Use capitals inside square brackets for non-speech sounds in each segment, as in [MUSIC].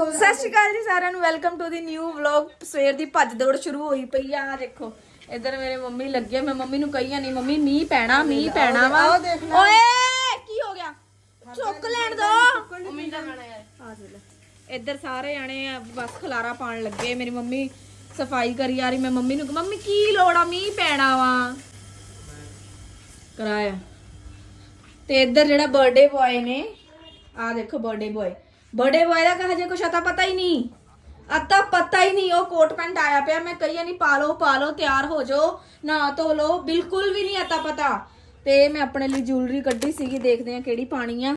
ਹੋ ਸਤਿ ਸ਼੍ਰੀ ਅਕਾਲ ਜੀ ਸਾਰਿਆਂ ਨੂੰ welcome to the new vlog ਸਵੇਰ ਦੀ ਭੱਜ ਦੌੜ ਸ਼ੁਰੂ ਹੋਈ ਪਈ ਆ ਦੇਖੋ। ਇੱਧਰ ਮੇਰੇ ਮੰਮੀ ਲੱਗੇ ਮੈਂ ਮੰਮੀ ਨੂੰ ਕਹੀ ਨਹੀਂ ਮੰਮੀ ਮੀਂਹ ਪੈਣਾ ਮੀਂਹ ਪੈਣਾ ਵਾ। ਓਏ ਕੀ ਹੋ ਗਿਆ? ਚੁੱਕ ਲੈਣ ਦੋ। ਮੰਮੀ ਦਾ ਖਾਣਾ ਯਾਰ। ਇੱਧਰ ਸਾਰੇ ਜਾਣੇ ਆ ਬਸ ਖਲਾਰਾ ਪਾਣ ਲੱਗੇ। ਮੇਰੀ ਮੰਮੀ ਸਫ਼ਾਈ ਕਰੀ ਆ ਰਹੀ ਮੈਂ ਮੰਮੀ ਨੂੰ ਮੰਮੀ ਕੀ ਲੋੜ ਆ? ਮੀਂਹ ਪੈਣਾ ਵਾ। ਕਰਾਇਆ। ਤੇ ਇੱਧਰ ਜਿਹੜਾ ਬਰਥਡੇ ਬॉय ਨੇ ਆ ਦੇਖੋ ਬਰਥਡੇ ਬॉय ਬਰਥਡੇ ਬॉय ਦਾ ਕਹਾ ਜੇ ਕੁਛ ਅਤਾ ਪਤਾ ਹੀ ਨਹੀਂ। ਅਤਾ ਪਤਾ ਹੀ ਨਹੀਂ ਉਹ ਕੋਟ ਪੈਂਟ ਆਇਆ ਪਿਆ। ਮੈਂ ਕਹੀਆ ਨਹੀਂ ਪਾ ਲਓ ਪਾ ਲਓ ਤਿਆਰ ਹੋ ਜਾਓ ਨਾ ਧੋ ਲਓ ਬਿਲਕੁਲ ਵੀ ਨਹੀਂ ਅਤਾ ਪਤਾ। ਤੇ ਮੈਂ ਆਪਣੇ ਲਈ ਜੁਐਲਰੀ ਕੱਢੀ ਸੀਗੀ ਦੇਖਦੇ ਆ ਕਿਹੜੀ ਪਾਣੀ ਆ।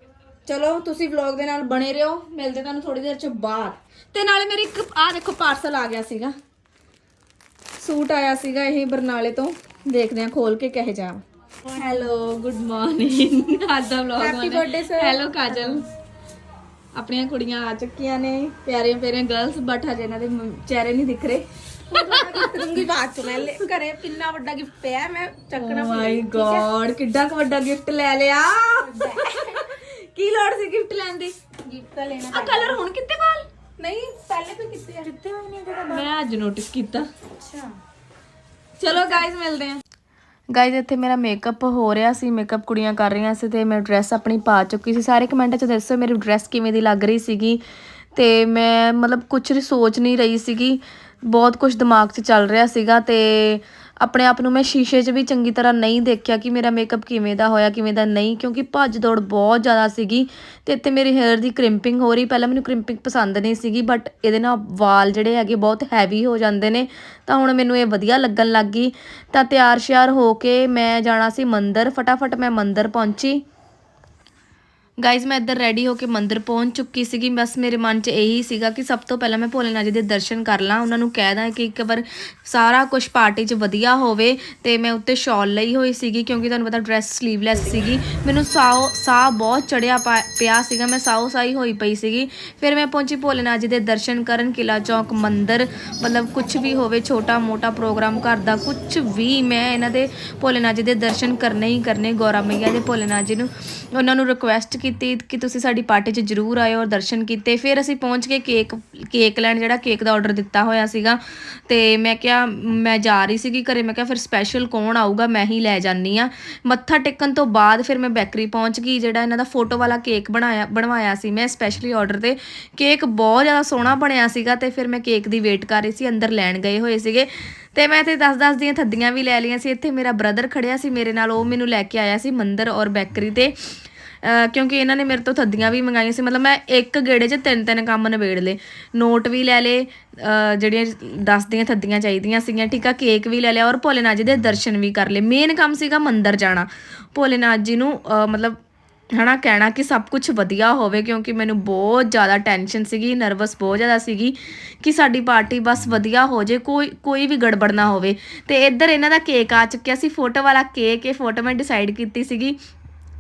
ਚਲੋ ਤੁਸੀਂ ਵਲੌਗ ਦੇ ਨਾਲ ਬਣੇ ਰਹੋ ਮਿਲਦੇ ਤੁਹਾਨੂੰ ਥੋੜੀ ਦੇਰ ਚ ਬਾਅਦ। ਤੇ ਨਾਲੇ ਮੇਰੀ ਇੱਕ ਆ ਦੇਖੋ ਪਾਰਸਲ ਆ ਗਿਆ ਸੀਗਾ। ਸੂਟ ਆਇਆ ਸੀਗਾ ਇਹ ਬਰਨਾਲੇ ਤੋਂ। ਦੇਖਦੇ ਆ ਖੋਲ ਕੇ ਕਹੇ ਜਾ ਹੈਲੋ ਗੁੱਡ ਮਾਰਨਿੰਗ ਅੱਜ ਦਾ vlog happy birthday sir hello Kajal. ਆਪਣੀਆਂ ਕੁੜੀਆਂ ਆ ਚੁੱਕੀਆਂ ਨੇ ਪਿਆਰੀਆਂ ਪਿਆਰੀਆਂ ਗਰਲਸ ਬਟ ਹਜੇ ਇਹਨਾਂ ਦੇ ਮ- ਚਿਹਰੇ ਨਹੀਂ ਦਿਖ ਰਹੇ। ਕਰੂੰਗੀ ਬਾਅਦ ਚ ਮੈਂ ਲੈ ਘਰੇ ਕਿੰਨਾ ਵੱਡਾ ਗਿਫਟ ਪਿਆ ਮੈਂ ਚੱਕਣਾ ਮਾਈ ਗॉड ਕਿੱਡਾ ਕੁ ਵੱਡਾ ਗਿਫਟ ਲੈ ਲਿਆ। ਕੀ ਲੋੜ ਸੀ ਗਿਫਟ ਲੈਣ ਦੀ? ਗਿਫਟ ਤਾਂ ਲੈਣਾ ਆ ਕਲਰ ਹੁਣ ਕਿੱਥੇ ਪਾਲ ਨਹੀਂ ਪਹਿਲੇ ਵੀ ਕਿੱਥੇ ਆ। ਕਿੱਥੇ ਹੋਈ ਨਹੀਂ ਜਿਹੜਾ ਮੈਂ ਅੱਜ ਨੋਟਿਸ ਕੀਤਾ। ਅੱਛਾ। ਚਲੋ ਗਾਇਜ਼ ਮਿਲਦੇ ਹਾਂ ਗਾਇਜ਼ ਇੱਥੇ ਮੇਰਾ ਮੇਕਅਪ ਹੋ ਰਿਹਾ ਸੀ ਮੇਕਅਪ ਕੁੜੀਆਂ ਕਰ ਰਹੀਆਂ ਸੀ ਤੇ ਮੈਂ ਡਰੈਸ ਆਪਣੀ ਪਾ ਚੁੱਕੀ ਸੀ। ਸਾਰੇ ਕਮੈਂਟਾਂ 'ਚ ਦੱਸੋ ਮੇਰੀ ਡਰੈਸ ਕਿਵੇਂ ਦੀ ਲੱਗ ਰਹੀ ਸੀਗੀ ਤੇ ਮੈਂ ਮਤਲਬ ਕੁਝ ਸੋਚ ਨਹੀਂ ਰਹੀ ਸੀਗੀ। ਬਹੁਤ ਕੁਝ ਦਿਮਾਗ 'ਚ ਚੱਲ ਰਿਹਾ ਸੀਗਾ ਤੇ ਆਪਣੇ ਆਪ ਨੂੰ ਮੈਂ ਸ਼ੀਸ਼ੇ 'ਚ ਵੀ ਚੰਗੀ ਤਰ੍ਹਾਂ ਨਹੀਂ ਦੇਖਿਆ ਕਿ ਮੇਰਾ ਮੇਕਅਪ ਕਿਵੇਂ ਦਾ ਹੋਇਆ, ਕਿਵੇਂ ਦਾ ਨਹੀਂ, ਕਿਉਂਕਿ ਭੱਜ ਦੌੜ ਬਹੁਤ ਜ਼ਿਆਦਾ ਸੀਗੀ ਤੇ ਇੱਥੇ ਮੇਰੇ ਹੇਅਰ ਦੀ ਕ੍ਰਿੰਪਿੰਗ ਹੋ ਰਹੀ, ਪਹਿਲਾਂ ਮੈਨੂੰ ਕ੍ਰਿੰਪਿੰਗ ਪਸੰਦ ਨਹੀਂ ਸੀਗੀ ਬਟ ਇਹਦੇ ਨਾਲ ਵਾਲ ਜਿਹੜੇ ਹੈਗੇ ਬਹੁਤ ਹੈਵੀ ਹੋ ਜਾਂਦੇ ਨੇ, ਤਾਂ ਹੁਣ ਮੈਨੂੰ ਇਹ ਵਧੀਆ ਲੱਗਣ ਲੱਗ ਗਈ। ਤਾਂ ਤਿਆਰ ਸ਼ਿਆਰ ਹੋ ਕੇ ਮੈਂ ਜਾਣਾ ਸੀ ਮੰਦਰ, ਫਟਾਫਟ ਮੈਂ ਮੰਦਰ ਪਹੁੰਚੀ। ਗਾਇਜ਼ ਮੈਂ ਇੱਧਰ ਰੈਡੀ ਹੋ ਕੇ ਮੰਦਿਰ ਪਹੁੰਚ ਚੁੱਕੀ ਸੀਗੀ। ਬਸ ਮੇਰੇ ਮਨ 'ਚ ਇਹੀ ਸੀਗਾ ਕਿ ਸਭ ਤੋਂ ਪਹਿਲਾਂ ਮੈਂ ਭੋਲੇਨਾਥ ਜੀ ਦੇ ਦਰਸ਼ਨ ਕਰ ਲਾਂ। ਉਹਨਾਂ ਨੂੰ ਕਹਿ ਦਾਂ ਕਿ ਇੱਕ ਵਾਰ ਸਾਰਾ ਕੁਝ ਪਾਰਟੀ 'ਚ ਵਧੀਆ ਹੋਵੇ ਤੇ ਮੈਂ ਉੱਤੇ ਸ਼ਾਲ ਲਈ ਹੋਈ ਸੀਗੀ ਕਿਉਂਕਿ ਤੁਹਾਨੂੰ ਪਤਾ ਡਰੈਸ ਸਲੀਵਲੈਸ ਸੀਗੀ। ਮੈਨੂੰ ਸਾਹ ਸਾਹ ਬਹੁਤ ਚੜਿਆ ਪਿਆ ਸੀਗਾ। ਮੈਂ ਸਾਹੋ ਸਾਈ ਹੋਈ ਪਈ ਸੀਗੀ। ਫਿਰ ਮੈਂ ਪਹੁੰਚੀ ਭੋਲੇਨਾਥ ਜੀ ਦੇ ਦਰਸ਼ਨ ਕਰਨ ਕਿਲਾ ਚੌਕ ਮੰਦਿਰ। ਮਤਲਬ ਕੁਝ ਵੀ ਹੋਵੇ, ਛੋਟਾ ਮੋਟਾ ਪ੍ਰੋਗਰਾਮ ਘਰ ਦਾ ਕੁਝ ਵੀ ਮੈਂ ਇਹਨਾਂ ਦੇ ਭੋਲੇਨਾਥ ਜੀ ਦੇ ਦਰਸ਼ਨ ਕਰਨੇ ਹੀ ਕਰਨੇ, ਗੌਰਾ ਮਈਆ ਦੇ ਭੋਲੇਨਾਥ ਜੀ ਨੂੰ। ਉਹਨਾਂ ਨੂੰ ਰਿਕੁਐਸਟ ਕੀਤੀ ਕਿ ਤੁਸੀਂ ਸਾਡੀ ਪਾਰਟੀ 'ਚ ਜਰੂਰ ਆਇਓ ਔਰ ਦਰਸ਼ਨ ਕੀਤੇ। ਫਿਰ ਅਸੀਂ ਪਹੁੰਚ ਕੇ ਕੇਕ ਕੇਕ ਲੈਣ ਜਿਹੜਾ ਕੇਕ ਦਾ ਆਰਡਰ ਦਿੱਤਾ ਹੋਇਆ ਸੀਗਾ। ਤੇ ਮੈਂ ਕਿਹਾ, ਮੈਂ ਜਾ ਰਹੀ ਸੀਗੀ ਘਰੇ, ਮੈਂ ਕਿਹਾ ਫਿਰ ਸਪੈਸ਼ਲ ਕੌਣ ਆਊਗਾ, ਮੈਂ ਹੀ ਲੈ ਜਾਨੀ ਆ ਮੱਥਾ ਟੇਕਣ ਤੋਂ ਬਾਅਦ ਫਿਰ ਮੈਂ ਬੇਕਰੀ ਪਹੁੰਚ ਗਈ, ਜਿਹੜਾ ਇਹਨਾਂ ਦਾ ਫੋਟੋ ਵਾਲਾ ਕੇਕ ਬਣਾਇਆ, ਬਣਵਾਇਆ ਸੀ ਮੈਂ ਸਪੈਸ਼ਲੀ ਆਰਡਰ ਤੇ। ਕੇਕ ਬਹੁਤ ਜ਼ਿਆਦਾ ਸੋਹਣਾ ਬਣਿਆ ਸੀਗਾ ਤੇ ਫਿਰ ਮੈਂ ਕੇਕ ਦੀ ਵੇਟ ਕਰ ਰਹੀ ਸੀ, ਅੰਦਰ ਲੈਣ ਗਏ ਹੋਏ ਸੀਗੇ। ਤੇ ਮੈਂ ਤੇ 10-10 ਦੀਆਂ ਥੱਦੀਆਂ ਵੀ ਲੈ ਲਈਆਂ ਸੀ, ਇੱਥੇ ਮੇਰਾ ਬ੍ਰਦਰ ਖੜਿਆ ਸੀ ਮੇਰੇ ਨਾਲ, ਉਹ ਮੈਨੂੰ ਲੈ ਕੇ ਆਇਆ ਸੀ ਮੰਦਰ ਔਰ ਬੇਕਰੀ ਤੇ। ਕਿਉਂਕਿ ਇਹਨਾਂ ਨੇ ਮੇਰੇ ਤੋਂ ਥੱਦੀਆਂ ਵੀ ਮੰਗਾਈਆਂ ਸੀ। ਮਤਲਬ ਮੈਂ ਇੱਕ ਗੇੜੇ 'ਚ ਤਿੰਨ ਤਿੰਨ ਕੰਮ ਨਿਬੇੜ ਲਏ। ਨੋਟ ਵੀ ਲੈ ਲਏ ਜਿਹੜੀਆਂ 10 ਦੀਆਂ ਥੱਦੀਆਂ ਚਾਹੀਦੀਆਂ ਸੀਗੀਆਂ, ਠੀਕ ਆ, ਕੇਕ ਵੀ ਲੈ ਲਿਆ ਔਰ ਭੋਲੇਨਾਥ ਜੀ ਦੇ ਦਰਸ਼ਨ ਵੀ ਕਰ ਲਏ। ਮੇਨ ਕੰਮ ਸੀਗਾ ਮੰਦਰ ਜਾਣਾ। ਭੋਲੇਨਾਥ ਜੀ ਨੂੰ, ਅਹ ਮਤਲਬ ਹਨਾ, ਕਹਿਣਾ ਕਿ ਸਭ ਕੁਝ ਵਧੀਆ ਹੋਵੇ ਕਿਉਂਕਿ ਮੈਨੂੰ ਬਹੁਤ ਜ਼ਿਆਦਾ ਟੈਨਸ਼ਨ ਸੀਗੀ ਨਰਵਸ ਬਹੁਤ ਜ਼ਿਆਦਾ ਸੀਗੀ ਕਿ ਸਾਡੀ ਪਾਰਟੀ ਬਸ ਵਧੀਆ ਹੋ ਜੇ, ਕੋਈ ਕੋਈ ਵੀ ਗੜਬੜ ਨਾ ਹੋਵੇ। ਤੇ ਇੱਧਰ ਇਹਨਾਂ ਦਾ ਕੇਕ ਆ ਚੁੱਕਿਆ ਸੀ। ਫੋਟੋ ਵਾਲਾ ਕੇਕ, ਇਹ ਫੋਟੋ ਮੈਂ ਡਿਸਾਈਡ ਕੀਤੀ ਸੀਗੀ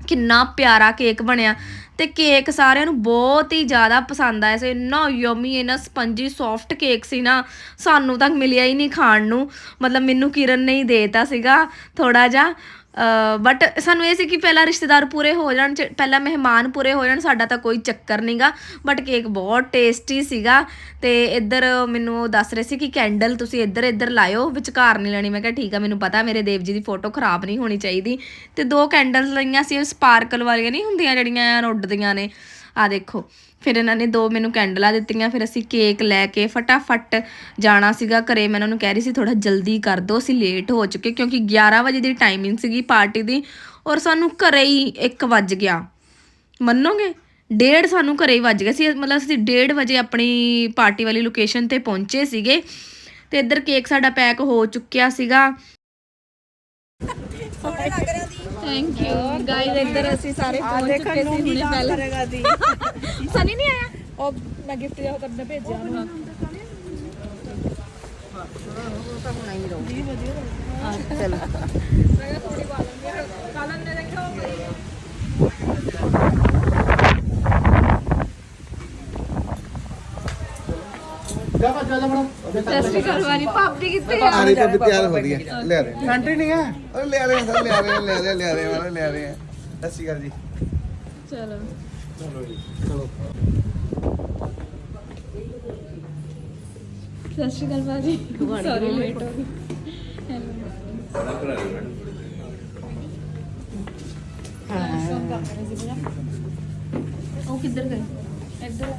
ਕਿੰਨਾ ਪਿਆਰਾ ਕੇਕ ਬਣਿਆ ਤੇ ਕੇਕ ਸਾਰਿਆਂ ਨੂੰ ਬਹੁਤ ਹੀ ਜ਼ਿਆਦਾ ਪਸੰਦ ਆਇਆ ਸੀ। ਇੰਨਾ ਯਮੀ ਇੰਨਾ ਸਪੰਜੀ ਸੌਫਟ ਕੇਕ ਸੀ ਨਾ, ਸਾਨੂੰ ਤਾਂ ਮਿਲਿਆ ਹੀ ਨਹੀਂ ਖਾਣ ਨੂੰ। ਮਤਲਬ ਮੈਨੂੰ ਕਿਰਨ ਨੇ ਹੀ ਦੇਤਾ ਸੀਗਾ ਥੋੜਾ ਜਿਹਾ। ਬਟ ਸਾਨੂੰ ਇਹ ਸੀ ਕਿ ਪਹਿਲਾਂ ਰਿਸ਼ਤੇਦਾਰ ਪੂਰੇ ਹੋ ਜਾਣ, ਚ- ਪਹਿਲਾਂ ਮਹਿਮਾਨ ਪੂਰੇ ਹੋ ਜਾਣ, ਸਾਡਾ ਤਾਂ ਕੋਈ ਚੱਕਰ ਨਹੀਂਗਾ ਬਟ ਕੇਕ ਬਹੁਤ ਟੇਸਟੀ ਸੀਗਾ। ਤੇ ਇੱਧਰ ਮੈਨੂੰ ਉਹ ਦੱਸ ਰਹੇ ਸੀ ਕਿ ਕੈਂਡਲ ਤੁਸੀਂ ਇੱਧਰ ਇੱਧਰ ਲਾਇਓ, ਵਿਚਕਾਰ ਨਹੀਂ ਲੈਣੀ। ਮੈਂ ਕਿਹਾ ਠੀਕ ਆ, ਮੈਨੂੰ ਪਤਾ ਮੇਰੇ ਦੇਵ ਜੀ ਦੀ ਫੋਟੋ ਖਰਾਬ ਨਹੀਂ ਹੋਣੀ ਚਾਹੀਦੀ। ਤੇ ਦੋ ਕੈਂਡਲਸ ਲਈਆਂ ਸੀ ਸਪਾਰਕਲ ਵਾਲੀਆਂ ਨਹੀਂ ਹੁੰਦੀਆਂ ਜਿਹੜੀਆਂ ਐਨ ਉੱਡਦੀਆਂ ਨੇ। ਆ ਦੇਖੋ। ਫਿਰ ਇਹਨਾਂ ਨੇ ਦੋ ਮੈਨੂੰ ਕੈਂਡਲਾਂ ਦਿੱਤੀਆਂ, ਫਿਰ ਅਸੀਂ ਕੇਕ ਲੈ ਕੇ ਫਟਾਫਟ ਜਾਣਾ ਸੀਗਾ, ਘਰੇ ਮੈਂ ਉਹਨਾਂ ਨੂੰ ਕਹਿ ਰਹੀ ਸੀ ਥੋੜਾ ਜਲਦੀ ਕਰ ਦਿਓ, ਅਸੀਂ ਲੇਟ ਹੋ ਚੁੱਕੇ ਕਿਉਂਕਿ 11 ਵਜੇ ਦੀ ਟਾਈਮਿੰਗ ਸੀਗੀ ਪਾਰਟੀ ਦੀ ਔਰ ਸਾਨੂੰ ਘਰੇ ਹੀ 1 ਵੱਜ ਗਿਆ। ਮੰਨੋਗੇ? ਡੇਢ ਸਾਨੂੰ ਘਰੇ ਹੀ ਵੱਜ ਗਿਆ ਸੀ, ਮਤਲਬ ਅਸੀਂ ਡੇਢ ਵਜੇ ਆਪਣੀ ਪਾਰਟੀ ਵਾਲੀ ਲੋਕੇਸ਼ਨ ਤੇ ਪਹੁੰਚੇ ਸੀਗੇ ਤੇ ਇੱਧਰ ਕੇਕ ਸਾਡਾ ਪੈਕ ਹੋ ਚੁੱਕਿਆ ਸੀਗਾ। ਥੈਂਕ ਯੂ ਗਾਇਜ਼ ਇੱਧਰ ਅਸੀਂ ਸਾਰੇ ਪਹੁੰਚ ਚੁੱਕੇ ਸੀ ਹੁਣੇ ਪਹਿਲਾਂ। ਕਰੇਗਾ ਦੀ [LAUGHS] ਸਨੀ ਨਹੀਂ ਆਇਆ? ਉਹ ਮੈਂ ਗਿਫਟ ਜਿਹਾ ਕਰਨਾ ਭੇਜਿਆ ਉਹਨੂੰ ਸਤਿ ਸ਼੍ਰੀ ਅਕਾਲ ਵਾਲੀ ਭਾਬੀ ਕਿੱਥੇ ਆ? ਆਰੇ ਤਾਂ ਤਿਆਰ ਹੋ ਰਹੀ ਹੈ ਲੈ ਰਹੇ ਕੰਟਰੀ ਨਹੀਂ ਹੈ ਉਹ ਲੈ ਰਹੇ ਸਰ ਲੈ ਰਹੇ ਲੈ ਰਹੇ ਲੈ ਰਹੇ ਵਾਲੇ ਲੈ ਰਹੇ ਸਤਿ ਸ਼੍ਰੀ ਅਕਾਲ ਜੀ। ਚਲੋ। ਚਲੋ ਜੀ ਚਲੋ ਸਤਿ ਸ਼੍ਰੀ ਅਕਾਲ ਬਾਜੀ ਸੌਰੀ ਲੇਟ ਹੋ ਗਈ। ਉਹ ਕਿੱਧਰ ਗਏ? ਇੱਧਰ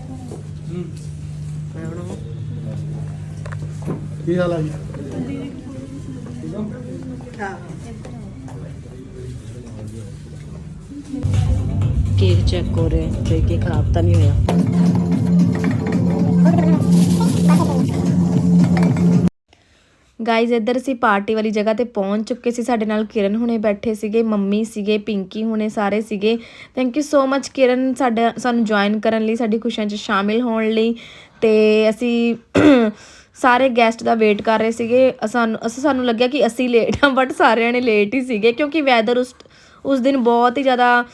ਕੀ ਹਾਲ ਆ ਜੀ? ਕੇਕ ਚੈੱਕ ਹੋ ਰਿਹਾ, ਤੇ ਕੇਕ ਖਰਾਬ ਤਾਂ ਨਹੀਂ ਹੋਇਆ। ਗਾਈਜ਼ ਇੱਧਰ ਅਸੀਂ ਪਾਰਟੀ ਵਾਲੀ ਜਗ੍ਹਾ ਤੇ ਪਹੁੰਚ ਚੁੱਕੇ ਸੀ। ਸਾਡੇ ਨਾਲ ਕਿਰਨ ਹੁਣੇ ਬੈਠੇ ਸੀਗੇ, ਮੰਮੀ ਸੀਗੇ, ਪਿੰਕੀ ਹੁਣੇ ਸਾਰੇ ਸੀਗੇ। Thank you so much Kiran, ਸਾਡਾ, ਸਾਨੂੰ ਜੁਆਇਨ ਕਰਨ ਲਈ, ਸਾਡੀ ਖੁਸ਼ੀਆਂ 'ਚ ਸ਼ਾਮਿਲ ਹੋਣ ਲਈ। ਤੇ ਅਸੀਂ ਸਾਰੇ ਗੈਸਟ ਦਾ ਵੇਟ ਕਰ ਰਹੇ ਸੀਗੇ। ਸਾਨੂੰ ਅਸੀਂ ਸਾਨੂੰ ਲੱਗਿਆ ਕਿ ਅਸੀਂ ਲੇਟ ਹਾਂ ਬਟ ਸਾਰਿਆਂ ਨੇ ਲੇਟ ਹੀ ਸੀਗੇ, ਕਿਉਂਕਿ ਵੈਦਰ ਉਸ ਉਸ ਦਿਨ ਬਹੁਤ ਹੀ ਜ਼ਿਆਦਾ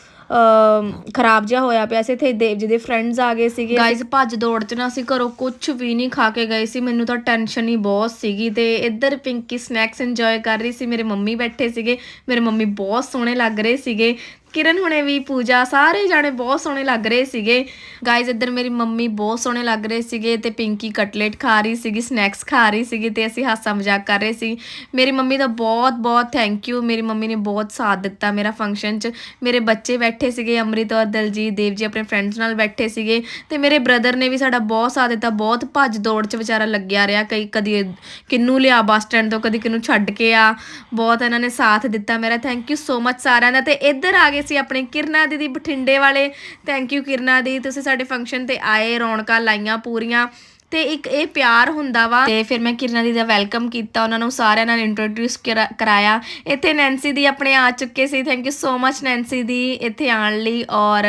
ਖਰਾਬ ਜਿਹਾ ਹੋਇਆ ਪਿਆ ਸੀ। ਇੱਥੇ ਦੇਵ ਜੀ ਦੇ ਫਰੈਂਡਸ ਆ ਗਏ ਸੀਗੇ। ਗਾਇਜ਼ ਭੱਜ ਦੌੜ ਚ ਨਾ ਅਸੀਂ ਘਰੋਂ ਕੁਝ ਵੀ ਨਹੀਂ ਖਾ ਕੇ ਗਏ ਸੀ। ਮੈਨੂੰ ਤਾਂ ਟੈਨਸ਼ਨ ਹੀ ਬਹੁਤ ਸੀਗੀ ਤੇ ਇੱਧਰ ਪਿੰਕੀ ਸਨੈਕਸ ਇੰਜੋਏ ਕਰ ਰਹੀ ਸੀ। ਮੇਰੇ ਮੰਮੀ ਬੈਠੇ ਸੀਗੇ। ਮੇਰੇ ਮੰਮੀ ਬਹੁਤ ਸੋਹਣੇ ਲੱਗ ਰਹੇ ਸੀਗੇ। ਕਿਰਨ ਹੁਣੇ ਵੀ ਪੂਜਾ, ਸਾਰੇ ਜਾਣੇ ਬਹੁਤ ਸੋਹਣੇ ਲੱਗ ਰਹੇ ਸੀਗੇ। ਗਾਇਜ਼ ਇੱਧਰ ਮੇਰੀ ਮੰਮੀ ਬਹੁਤ ਸੋਹਣੇ ਲੱਗ ਰਹੇ ਸੀਗੇ ਤੇ ਪਿੰਕੀ ਕਟਲੇਟ ਖਾ ਰਹੀ ਸੀਗੀ ਸਨੈਕਸ ਖਾ ਰਹੀ ਸੀਗੀ ਤੇ ਅਸੀਂ ਹਾਸਾ ਮਜ਼ਾਕ ਕਰ ਰਹੇ ਸੀ। ਮੇਰੀ ਮੰਮੀ ਦਾ ਬਹੁਤ ਬਹੁਤ ਥੈਂਕ ਯੂ ਮੇਰੀ ਮੰਮੀ ਨੇ ਬਹੁਤ ਸਾਥ ਦਿੱਤਾ ਮੇਰਾ ਫੰਕਸ਼ਨ 'ਚ। ਮੇਰੇ ਬੱਚੇ ਬੈਠੇ ਸੀਗੇ ਅੰਮ੍ਰਿਤ ਔਰ ਦਲਜੀਤ ਦੇਵ ਜੀ ਆਪਣੇ ਫਰੈਂਡਸ ਨਾਲ ਬੈਠੇ ਸੀਗੇ ਤੇ ਮੇਰੇ ਬ੍ਰਦਰ ਨੇ ਵੀ ਸਾਡਾ ਬਹੁਤ ਸਾਥ ਦਿੱਤਾ। ਬਹੁਤ ਭੱਜ ਦੌੜ 'ਚ ਵਿਚਾਰਾ ਲੱਗਿਆ ਰਿਹਾ। ਕਈ ਕਦੀ ਕਿੰਨੂੰ ਲਿਆ ਬੱਸ ਸਟੈਂਡ ਤੋਂ, ਕਦੀ ਕਿੰਨੂੰ ਛੱਡ ਕੇ ਆ। ਬਹੁਤ ਇਹਨਾਂ ਨੇ ਸਾਥ ਦਿੱਤਾ ਮੇਰਾ। ਥੈਂਕ ਯੂ ਸੋ ਮਚ ਸਾਰਿਆਂ ਦਾ। ਤੇ ਇੱਧਰ ਆ ਗਏ ਸੀ ਆਪਣੇ ਕਿਰਨਾ ਦੀਦੀ ਬਠਿੰਡੇ ਵਾਲੇ। ਥੈਂਕ ਯੂ ਕਿਰਨਾ ਦੀ, ਤੁਸੀਂ ਸਾਡੇ ਫੰਕਸ਼ਨ ਤੇ ਆਏ, ਰੌਣਕਾਂ ਲਾਈਆਂ ਪੂਰੀਆਂ। ਤੇ ਇੱਕ ਇਹ ਪਿਆਰ ਹੁੰਦਾ ਵਾ। ਤੇ ਫਿਰ ਮੈਂ ਕਿਰਨਾ ਦੀ ਦਾ ਵੈਲਕਮ ਕੀਤਾ ਉਹਨਾਂ ਨੂੰ ਸਾਰਿਆਂ ਨਾਲ ਇੰਟਰੋਡਿਊਸ ਕਰਾਇਆ। ਇੱਥੇ ਨੈਂਸੀ ਦੀ ਆਪਣੇ ਆ ਚੁੱਕੇ ਸੀ। Thank you so much Nancy ਦੀ ਇੱਥੇ ਆਉਣ ਲਈ ਔਰ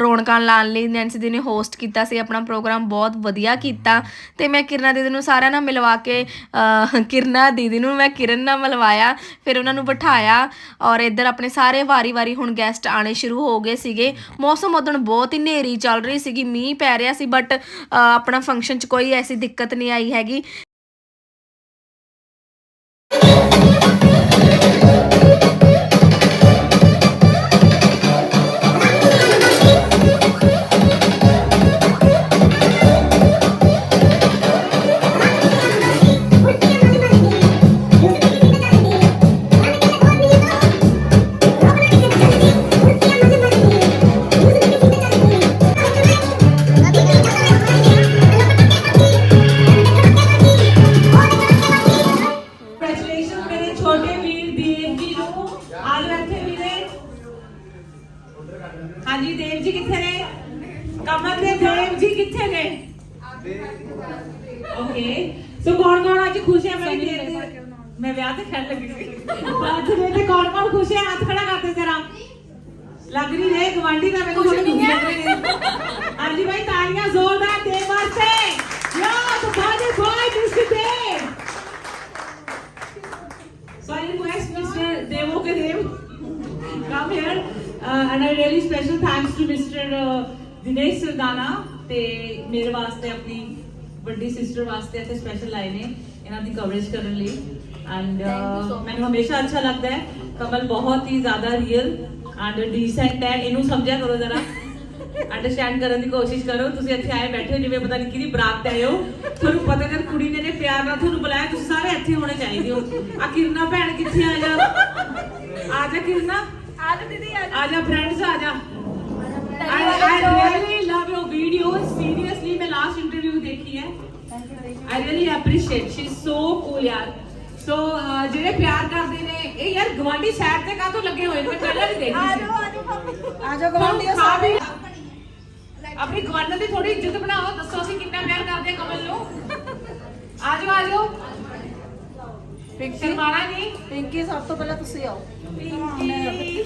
ਰੌਣਕਾਂ ਲਾਉਣ ਲਈ ਨੈਂਸੀ ਦੀ ਨੇ ਹੋਸਟ ਕੀਤਾ ਸੀ। ਆਪਣਾ ਪ੍ਰੋਗਰਾਮ ਬਹੁਤ ਵਧੀਆ ਕੀਤਾ। ਤੇ ਮੈਂ ਕਿਰਨਾ ਦੀਦੀ ਨੂੰ ਸਾਰਿਆਂ ਨਾਲ ਮਿਲਵਾ ਕੇ ਅਹ, ਕਿਰਨਾ ਦੀਦੀ ਨੂੰ ਮੈਂ ਕਿਰਨ ਨਾਲ ਮਿਲਵਾਇਆ। ਫਿਰ ਉਹਨਾਂ ਨੂੰ ਬਿਠਾਇਆ ਔਰ ਇੱਧਰ ਆਪਣੇ ਸਾਰੇ ਵਾਰੀ-ਵਾਰੀ ਹੁਣ ਗੈਸਟ ਆਣੇ ਸ਼ੁਰੂ ਹੋ ਗਏ ਸੀਗੇ। ਮੌਸਮ ਉਦੋਂ ਬਹੁਤ ਹੀ ਹਨੇਰੀ ਚੱਲ ਰਹੀ ਸੀਗੀ। ਮੀਂਹ ਪੈ ਰਿਹਾ ਸੀ ਬਟ ਆਪਣਾ ਫੰਕਸ਼ਨ 'ਚ ਕੋਈ ਐਸੀ ਦਿੱਕਤ ਨਹੀਂ ਆਈ ਹੈਗੀ। ਓਕੇ ਸੋ ਕੌਣ ਕੌਣ ਅੱਜ ਖੁਸ਼ ਹੈ? ਮੇਰੀ ਦੇਵ ਦੀ ਮੈਂ ਵਿਆਹ ਤੇ ਖੜ ਲੱਗੀ ਸੀ। ਅੱਜ ਦੇ ਤੇ ਕੌਣ ਕੌਣ ਖੁਸ਼ ਹੈ? ਹੱਥ ਖੜਾ ਕਰਦੇ ਜ਼ਰਾ। ਲੱਗ ਨਹੀਂ ਰਹੇ ਗਵਾਂਢੀ ਦਾ ਮੈਨੂੰ ਖੁਸ਼ ਨਹੀਂ ਹੈ। ਹਾਂਜੀ ਭਾਈ ਤਾਲੀਆਂ ਜ਼ੋਰਦਾਰ ਦੇਵ ਵਾਸਤੇ। ਯਾ ਤਾਂ ਬਾਜੀ boy mister Dev I request Mr. Devo Kadev come here. Uh, and a really special thanks to Mr. Uh, Dinesh Sardana ਤੇ ਮੇਰੇ ਵਾਸਤੇ ਆਪਣੀ ਵੱਡੀ ਸਿਸਟਰ ਵਾਸਤੇ ਇੱਥੇ ਸਪੈਸ਼ਲ ਆਏ ਨੇ ਇਹਨਾਂ ਦੀ ਕਵਰੇਜ ਕਰਨ ਲਈ। ਐਂਡ ਮੈਨੂੰ ਹਮੇਸ਼ਾ ਅੱਛਾ ਲੱਗਦਾ ਹੈ। ਕਮਲ ਬਹੁਤ ਹੀ ਜ਼ਿਆਦਾ ਰੀਅਲ ਐਂਡ ਡੀਸੈਂਟ ਹੈ। ਇਹਨੂੰ ਸਮਝਿਆ ਕਰੋ ਜ਼ਰਾ। ਅੰਡਰਸਟੈਂਡ ਕਰਨ ਦੀ ਕੋਸ਼ਿਸ਼ ਕਰੋ। ਤੁਸੀਂ ਇੱਥੇ ਆਏ ਬੈਠੇ ਹੋ ਜਿਵੇਂ ਪਤਾ ਨਹੀਂ ਕਿਹਦੀ ਬਰਾਤ ਤੇ ਆਏ ਹੋ ਤੁਹਾਨੂੰ ਪਤਾ ਜਦ ਕੁੜੀ ਨੇ ਨੇ ਪਿਆਰ ਨਾਲ ਤੁਹਾਨੂੰ ਬੁਲਾਇਆ ਤੁਸੀਂ ਸਾਰੇ ਇੱਥੇ ਹੋਣੇ ਚਾਹੀਦੇ ਹੋ। ਆ ਕਿਰਨਾ ਭੈਣ ਕਿੱਥੇ ਆ ਜਾ? ਆ ਜਾ ਕਿਰਨਾ। ਆ ਜਾ ਦੀਦੀ ਆ ਆ ਜਾ ਫਰੈਂਡਸ ਆ ਜਾ। really love your videos. Seriously, ਮੈਂ last interview ਦੇਖੀ ਹੈ. I really appreciate. She's so cool ਯਾਰ. ਸੋ ਜਿਹੜੇ ਪਿਆਰ ਕਰਦੇ ਨੇ ਇਹ ਯਾਰ ਗਵਾਂਢੀ ਸਾਈਡ ਤੇ ਕਾਹਤੋਂ ਲੱਗੇ ਹੋਏ ਨੇ ਮੈਂ ਪਹਿਲਾਂ ਵੀ ਦੇਖੀ ਸੀ ਆ ਜਾ ਗਵਾਂਢੀਓ ਖਾ ਵੀ ਆਪਣੀ ਗਵਾਂਢਣ ਦੀ ਥੋੜੀ ਇੱਜ਼ਤ ਬਣਾਓ ਦੱਸੋ ਅਸੀਂ ਕਿੰਨਾ ਪਿਆਰ ਕਰਦੇ ਹਾਂ ਕਮਲ ਨੂੰ ਆ ਜਾਓ ਆ ਜਾਓ ਸ਼ਰਮਾਣਾ ਨਹੀਂ ਪਿੰਕੀ ਸਭ ਤੋਂ ਪਹਿਲਾਂ ਤੁਸੀਂ ਆਓ ਪਿੰਕੀ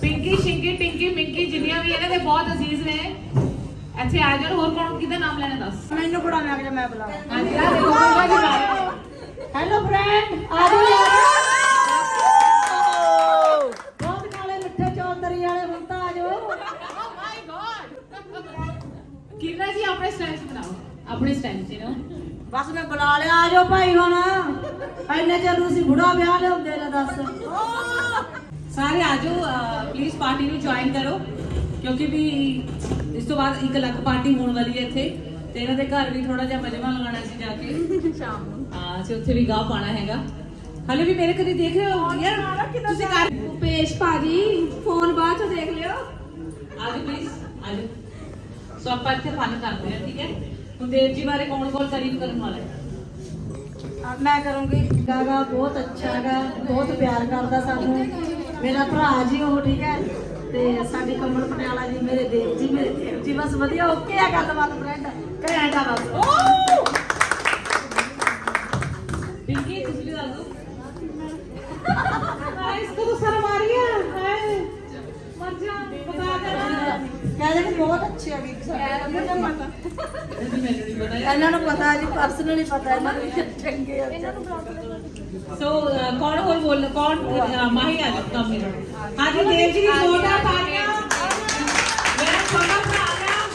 ਪਿੰਕੀ ਸ਼ਿੰਕੀ ਟਿੰਕੀ ਮਿੰਕੀ ਜਿੰਨੀਆਂ ਵੀ ਇਹਨਾਂ ਦੇ ਬਹੁਤ ਅਜ਼ੀਜ਼ ਨੇ ਇੱਥੇ ਆ ਜਾਓ ਹੋਰ ਕੌਣ ਕਿਹਦਾ ਨਾਮ ਲੈਣਾ ਦੱਸ। ਮੈਨੂੰ ਬੜਾ ਲੱਗ ਜਾ ਮੈਂ ਬੁਲਾਵਾਂ। ਹਾਂਜੀ ਆ ਦੇਖੋ ਕੋਮਾ ਜੀ ਬਾਰੇ ਹੈਲੋ ਫਰੈਂਡ ਆ ਜਾਓ। ਬਹੁਤ ਕਾਲੇ ਮਿੱਠੇ ਚੌਧਰੀ ਵਾਲੇ ਹੁਣ ਤਾਂ ਆ ਜਾਓ। ਮਾਈ ਗॉड ਕਿਰਨਾ ਜੀ ਆਪਣੇ 'ਚ ਬਣਾਓ। ਆਪਣੇ ਸਟਾਈਲ 'ਚ ਨਾ? ਬਸ ਮੈਂ ਬੁਲਾ ਲਿਆ ਆ ਜਾਓ ਭਾਈ ਹੁਣ। ਐਨੇ ਚਿਰ ਨੂੰ ਅਸੀਂ ਬੁੜਾ ਵਿਆਹ ਲਿਆਉਂਦੇ ਨੇ ਦੱਸ। ਸਾਰੇ ਆ ਜਾਓ ਪਲੀਜ਼ ਪਾਰਟੀ ਨੂੰ ਜੁਆਇਨ ਕਰੋ ਕਿਉਂਕਿ ਵੀ ਇਸ ਤੋਂ ਬਾਅਦ 1 ਲੱਖ ਪਾਰਟੀ ਹੋਣ ਵਾਲੀ ਹੈ ਇੱਥੇ ਤੇ ਇਹਨਾਂ ਦੇ ਘਰ ਵੀ ਥੋੜਾ ਜਿਹਾ ਮਜਮਾ ਲਗਾਉਣਾ ਸੀ ਜਾ ਕੇ। [LAUGHS] ਸ਼ਾਮ ਨੂੰ। ਹਾਂ ਅਸੀਂ ਉੱਥੇ ਵੀ ਗਾਹ ਪਾਣਾ ਹੈਗਾ। ਹਲੇ ਵੀ ਮੇਰੇ ਕਦੀ ਦੇਖ ਰਹੇ ਹੋ? ਯਾਰ ਤੁਸੀਂ ਕਰ ਭੂਪੇਸ਼ ਭਾਜੀ ਫੋਨ ਬਾਅਦ ਚ ਦੇਖ ਲਿਓ। ਆਜੋ ਪਲੀਜ਼ ਆਜੋ ਸੋ ਆਪਾਂ ਇੱਥੇ ਫਨ ਕਰਦੇ ਹਾਂ ਠੀਕ ਹੈ? ਹੁਣ ਦੇਵ ਜੀ ਬਾਰੇ ਕੌਣ ਕੌਣ ਤਾਰੀਫ ਕਰਨ ਵਾਲਾ ਹੈ? ਅਹ ਮੈਂ ਕਰੂੰਗੀ। ਗਾਗਾ ਬਹੁਤ ਅੱਛਾ ਹੈਗਾ ਬਹੁਤ ਪਿਆਰ ਕਰਦਾ ਸਾਨੂੰ। ਮੇਰਾ ਭਰਾ ਜੀ ਉਹ ਠੀਕ ਹੈ? ਤੇ ਸਾਡੀ ਕਮਲ ਪਟਿਆਲਾ ਜੀ ਮੇਰੇ ਦੇਵ ਜੀ ਮੇਰੇ ਦੇਵ ਜੀ ਬਸ ਵਧੀਆ ਓਕੇ ਆ ਗੱਲਬਾਤ ਫਰੈਂਡ ਘੈਂਟ ਆ ਬਸ। ਪਿੰਕੀ ਤੁਸੀਂ ਵੀ ਦੱਸ ਦਿਓ। [LAUGHS] ਹਾਂ ਇਸ ਤੋਂ ਸ਼ਰਮ ਆ ਰਹੀ ਹੈ। ਹਾਏ ਮਰ ਜਾ ਬਤਾ ਕਰ ਕਹਿੰਦੇ ਕਿ ਬਹੁਤ ਅੱਛੇ ਆ ਗਈ ਮੈਨੂੰ ਨਹੀਂ ਪਤਾ। ਯਾਰ ਇਹਨਾਂ ਨੂੰ ਪਤਾ ਜੀ ਪਰਸਨਲੀ ਪਤਾ ਇਹਨਾਂ ਨੂੰ ਚੰਗੇ ਆ। ਸੋ ਅਹ, ਕੌਣ ਹੋਰ ਬੋਲ ਕੌਣ ਮਾਹੀ ਆ ਜਾਓ ਕੰਮ ਮੇਰਾ? ਹਾਂ ਜੀ ਦੇਵ ਜੀ ਦੀ ਜੋੜਾ ਤਾਲੀਆਂ ਮੇਰਾ ਛੋਟਾ ਭਰਾ ਆ।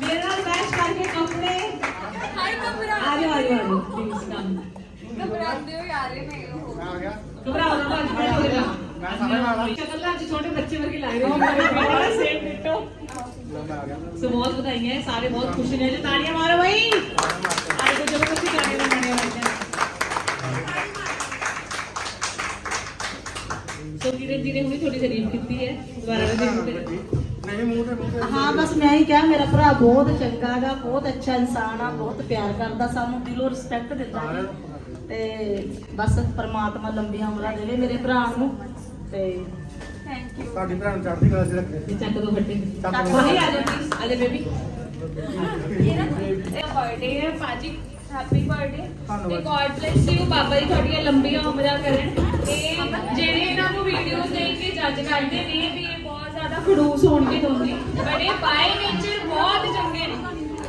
ਮੇਰੇ ਨਾਲ ਮੈਚ ਕਰਕੇ ਕੱਪੜੇ। ਹਾਈ ਕਮਰਾ ਆ ਜਾਓ ਆ ਜਾਓ ਪਲੀਜ਼ ਕਮ। ਘਬਰਾਉਂਦੇ ਹੋ ਯਾਰ ਇਹ ਨਹੀਂ ਮੈਂ ਆ ਗਿਆ ਘਬਰਾਓ ਨਾ ਭਾਜੀ ਹੋ ਮੈਂ ਸਾਰੇ ਨਾਲ ਆ ਸ਼ਕਲ ਅੱਜ ਛੋਟੇ ਬੱਚੇ ਵਰਗੀ ਲੱਗ ਰਹੀ ਹੈ। ਸੇਮ ਡਿਟੋ ਸੋ ਬਹੁਤ ਵਧਾਈਆਂ ਹੈ, ਸਾਰੇ ਬਹੁਤ ਖੁਸ਼ ਨੇ। ਜੀ ਤਾੜੀਆਂ ਮਾਰੋ ਭਾਈ ਅੱਜ ਤੋਂ ਜਦੋਂ ਸੋ ਕਿਰਨ ਜੀ ਨੇ ਹੁਣੀ ਥੋੜੀ ਤਾਰੀਫ ਕੀਤੀ ਹੈ ਦੁਬਾਰਾ ਮੈਂ ਦੇਖੂ ਨਹੀਂ ਮੂੰਹ ਤੇ ਮੂੰਹ ਤੇ ਹਾਂ ਬਸ ਮੈਂ ਹੀ ਕਿਹਾ ਮੇਰਾ ਭਰਾ ਬਹੁਤ ਚੰਗਾ ਹੈਗਾ ਬਹੁਤ ਅੱਛਾ ਇਨਸਾਨ ਆ ਬਹੁਤ ਪਿਆਰ ਕਰਦਾ ਸਾਨੂੰ ਦਿਲੋਂ ਰਿਸਪੈਕਟ ਦਿੰਦਾ ਜੀ। ਤੇ ਬਸ ਪਰਮਾਤਮਾ ਲੰਬੀਆਂ ਉਮਰਾਂ ਦੇਵੇ ਮੇਰੇ ਭਰਾ ਨੂੰ ਤੇ ਸਾਡੀ ਭੈਣ ਚੜ੍ਹਦੀ ਕਲਾ 'ਚ ਰੱਖੇ। ਇਹ ਚੱਕ ਦੋ ਫੱਟੇ ਚੱਕ ਦੋ। ਮਾਹੀ ਆ ਜਾ ਪਲੀਜ਼ ਆ ਜਾ ਬੇਬੀ ਬਰਥਡੇ ਹੈ ਭਾਜੀ। Happy birthday. ਤੇ ਗੋਡ ਬlesਸ ਯੂ ਬਾਬਾ ਜੀ ਤੁਹਾਡੀਆਂ ਲੰਬੀਆਂ ਉਮਰਾਂ ਕਰਨ। ਤੇ ਜਿਹੜੇ ਇਹਨਾਂ ਨੂੰ ਵੀਡੀਓਜ਼ ਦੇਖ ਕੇ ਜੱਜ ਕਰਦੇ ਨੇ ਵੀ ਇਹ ਬਹੁਤ ਜ਼ਿਆਦਾ ਖੜੂਸ ਹੋਣਗੇ ਦੋਨੇ। ਬਟ ਇਹ ਬਾਈ ਨੇਚਰ ਬਹੁਤ ਚੰਗੇ ਨੇ।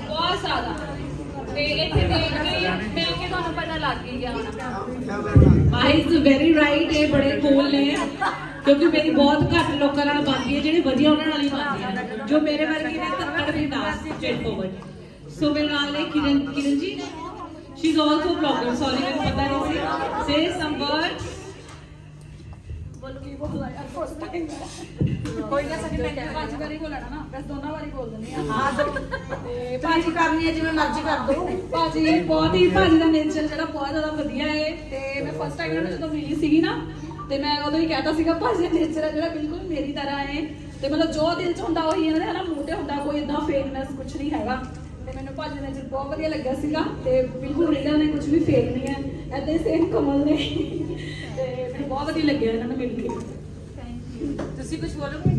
ਬਹੁਤ ਜ਼ਿਆਦਾ। ਤੇ ਇੱਥੇ ਦੇਖ ਕੇ ਮਿਲ ਕੇ ਤੁਹਾਨੂੰ ਪਤਾ ਲੱਗ ਹੀ ਗਿਆ ਹੋਣਾ। ਮਾਹੀ ਇਜ਼ ਵੈਰੀ ਰਾਈਟ ਇਹ ਬੜੇ ਕੋਲ ਨੇ। ਕਿਉਂਕਿ ਮੇਰੀ ਬਹੁਤ ਘੱਟ ਲੋਕਾਂ ਨਾਲ ਬਣਦੀ ਹੈ ਜਿਹੜੇ ਵਧੀਆ ਉਹਨਾਂ ਨਾਲ ਹੀ ਬਣਦੀਆਂ ਨੇ ਜੋ ਮੇਰੇ ਵਰਗੀ ਨੇ ਤੱਕੜ ਵੀ ਨਾ। ਸਟ੍ਰੇਟ ਫੋਰਵਰਡ ਸੋ ਮੇਰੇ ਨਾਲ ਨੇ Kiran Kiran ji. She is also blogger sorry ਮੈਨੂੰ ਪਤਾ ਨਹੀਂ ਸੀ। ਸੇ ਸਮ ਵਰਡ ਕੋਈ ਨਾ ਸਕੇ ਮੈਂ ਪੰਜ ਵਾਰੀ ਬੋਲਣਾ ਨਾ। ਬਸ ਦੋਨਾਂ ਵਾਰੀ ਬੋਲ ਦਿੰਦੀ ਆ। ਤੇ ਭਾਜੀ ਕਰਨੀ ਹੈ ਜਿਵੇਂ ਮਰਜ਼ੀ ਕਰ ਦੋ ਭਾਜੀ ਬਹੁਤ ਹੀ ਭਾਜੀ ਦਾ ਨੇਚਰ ਜਿਹੜਾ ਬਹੁਤ ਜ਼ਿਆਦਾ ਵਧੀਆ ਹੈ ਤੇ ਮੈਂ ਫਸਟ ਟਾਈਮ ਇਹਨਾਂ ਨੂੰ ਜਦੋਂ ਮਿਲੀ ਸੀਗੀ ਨਾ ਤੇ ਮੈਂ ਉਦੋਂ ਹੀ ਕਹਿਤਾ ਸੀਗਾ ਭਾਜੀ ਦਾ ਨੇਚਰ ਹੈ ਜਿਹੜਾ ਬਿਲਕੁਲ ਮੇਰੀ ਤਰ੍ਹਾਂ ਹੈ ਤੇ ਮਤਲਬ ਜੋ ਦਿਲ 'ਚ ਹੁੰਦਾ ਉਹੀ ਇਹਨਾਂ ਦੇ ਹਨਾ ਮੂੰਹ ਤੇ ਹੁੰਦਾ ਕੋਈ ਇਦਾਂ ਫੇਕਨੈਸ ਕੁਝ ਨਹੀਂ ਹੈਗਾ। ਤੇ ਮੈਨੂੰ ਭਾਜੀ ਦਾ ਨੇਚਰ ਬਹੁਤ ਵਧੀਆ ਲੱਗਿਆ ਸੀਗਾ ਤੇ ਬਿਲਕੁਲ ਰੀਅਲ ਨੇ ਕੁਝ ਵੀ ਫੇਕ ਨਹੀਂ ਹੈ। ਐਦਾਂ ਸੇਮ ਕਮਲ ਨੇ। ਤੇ ਮੈਨੂੰ ਬਹੁਤ ਵਧੀਆ ਲੱਗਿਆ ਇਹਨਾਂ ਨੂੰ ਮਿਲ ਕੇ। ਤੁਸੀਂ ਕੁਝ ਬੋਲੋਗੇ?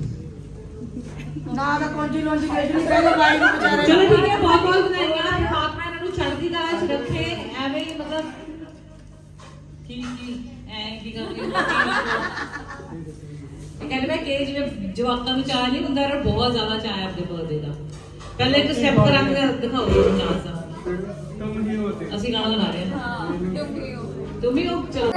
ਨਾ ਤਾਂ ਕੋਂਜੀ ਲੋਂਜੀ ਕੁਝ ਨਹੀਂ ਪਹਿਲੇ ਬਾਈ ਨੂੰ ਵਿਚਾਰੇ ਚਲੋ ਠੀਕ ਹੈ ਬਹੁਤ ਬਹੁਤ ਵਧਾਈਆਂ। ਪਰਮਾਤਮਾ ਇਹਨਾਂ ਨੂੰ ਚੜ੍ਹਦੀ ਕਲਾ 'ਚ ਰੱਖੇ ਐਵੇਂ ਹੀ ਮਤਲਬ ਕੀ ਕੀ ਐ ਕੀ ਕਰਦੇ ਇਹ ਕਹਿੰਦੇ ਮੈਂ ਕਿ ਜਿਵੇਂ ਜਵਾਕਾਂ ਨੂੰ ਚਾਹ ਨਹੀਂ ਹੁੰਦਾ ਯਾਰ ਬਹੁਤ ਜ਼ਿਆਦਾ ਚਾਹ ਹੈ ਆਪਣੇ ਬਰਥਡੇ ਦਾ। ਪਹਿਲੇ ਇੱਕ ਸਟੈਪ ਕਰਾਂਗੇ ਦਿਖਾਓ ਜੀ ਚਾਹ ਦਾ ਤੁਮ ਹੀ ਹੋਤੇ ਅਸੀਂ ਗਾਣਾ ਗਾ ਰਹੇ ਹਾਂ। ਹਾਂ ਕਿਉਂਕਿ ਉਹ ਤੁਮ ਹੀ ਹੋ ਚਲੋ। ਹੋ